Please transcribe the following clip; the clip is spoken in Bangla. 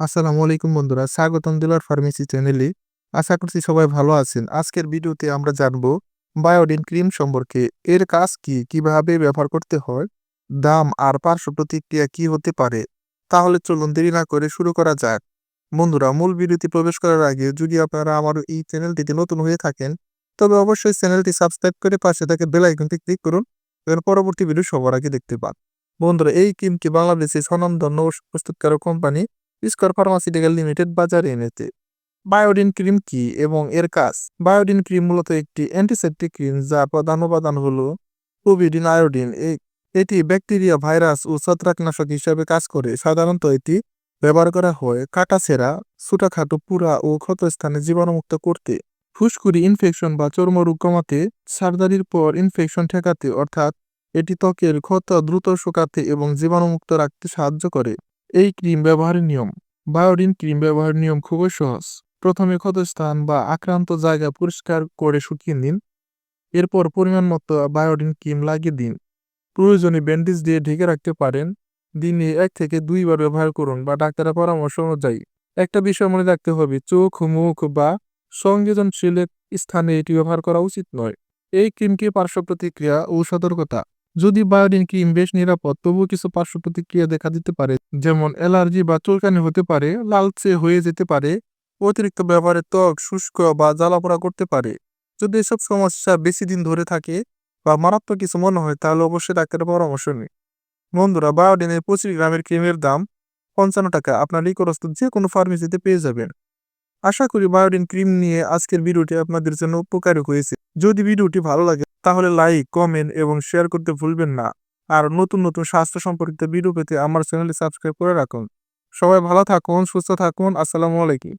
আসসালামু আলাইকুম বন্ধুরা, স্বাগতম দিলার ফার্মেসি চ্যানেলে। আশা করছি সবাই ভালো আছেন। আজকের ভিডিওতে আমরা জানব বায়োডিন ক্রিম সম্পর্কে। এর কাজ কি? কীভাবে ব্যবহার করতে হয়? দাম আর পার্শ্ব প্রতিক্রিয়া কি হতে পারে? তাহলে চলুন দেরি না করে শুরু করা যাক। বন্ধুরা, মূল ভিডিওতে প্রবেশ করার আগে যদি আপনারা আমার এই চ্যানেলটিতে নতুন হয়ে থাকেন, তবে অবশ্যই চ্যানেলটি সাবস্ক্রাইব করে পাশে থাকে বেল আইকনটি ক্লিক করুন। এর পরবর্তী ভিডিও সবার আগে দেখতে পান। বন্ধুরা, এই ক্রিমটি বাংলাদেশের স্বনামধন্য প্রস্তুতকারক কোম্পানি স্কোয়ার ফার্মাসিউটিক্যাল লিমিটেড বাজারে এনেছে। বায়োডিন ক্রিম কি এবং এর কাজ? বায়োডিন ক্রিম মূলত একটি অ্যান্টিসেপটিক ক্রিম যার প্রধান উপাদান হলো প্রোভিডিন আয়োডিন। এটি ব্যাকটেরিয়া, ভাইরাস ও ছত্রাকনাশক হিসাবে কাজ করে। সাধারণত এটি ব্যবহার করা হয় কাটাছেঁড়া, ছোটাখাটো পুরা ও ক্ষতস্থানে জীবাণুমুক্ত করতে। ফুসকুড়ি ইনফেকশন বা চর্মরোগ কমাতে সার্জারির পর ইনফেকশন ঠেকাতে, অর্থাৎ এটি ত্বকের ক্ষত দ্রুত শুকাতে এবং জীবাণুমুক্ত রাখতে সাহায্য করে। এই ক্রিম ব্যবহারের নিয়ম। বায়োডিন ক্রিম ব্যবহারের নিয়ম খুবই সহজ। প্রথমে ক্ষতস্থান বা আক্রান্ত জায়গা পরিষ্কার করে শুকিয়ে নিন। এরপর পরিমাণ মতো বায়োডিন ক্রিম লাগিয়ে দিন। প্রয়োজনে ব্যান্ডেজ দিয়ে ঢেকে রাখতে পারেন। দিনে এক থেকে দুইবার ব্যবহার করুন বা ডাক্তারের পরামর্শ অনুযায়ী। একটা বিষয় মনে রাখতে হবে, চোখ, মুখ বা সংবেদনশীল স্থানে এটি ব্যবহার করা উচিত নয়। এই ক্রিমকে পার্শ্ব প্রতিক্রিয়া ও সতর্কতা যদি বায়োডিন ক্রিম বেশ নিরাপদ, তবুও কিছু পার্শ্ব প্রতিক্রিয়া দেখা দিতে পারে, যেমন অ্যালার্জি বা চুলকানি হতে পারে, লালচে হয়ে যেতে পারে, অতিরিক্ত ব্যবহারে ত্বক, শুষ্ক বা জ্বালাপোড়া করতে পারে। যদি এসব সমস্যা বেশি দিন ধরে থাকে বা মারাত্মক কিছু মনে হয়, তাহলে অবশ্যই ডাক্তারের পরামর্শ নিন। বন্ধুরা বায়োডিনের পঁচিশ গ্রামের ক্রিমের দাম পঞ্চান্ন টাকা। আপনার নিকটস্থ যে কোনো ফার্মেসিতে পেয়ে যাবেন। আশা করি বায়োডিন ক্রিম নিয়ে আজকের ভিডিওটি আপনাদের জন্য উপকারী হয়েছে। যদি ভিডিওটি ভালো লাগে তাহলে লাইক কমেন্ট এবং শেয়ার করতে ভুলবেন না। আর নতুন নতুন স্বাস্থ্য সম্পর্কিত ভিডিও পেতে আমার চ্যানেলটি সাবস্ক্রাইব করে রাখুন। সবাই ভালো থাকুন, সুস্থ থাকুন, আসসালামু আলাইকুম।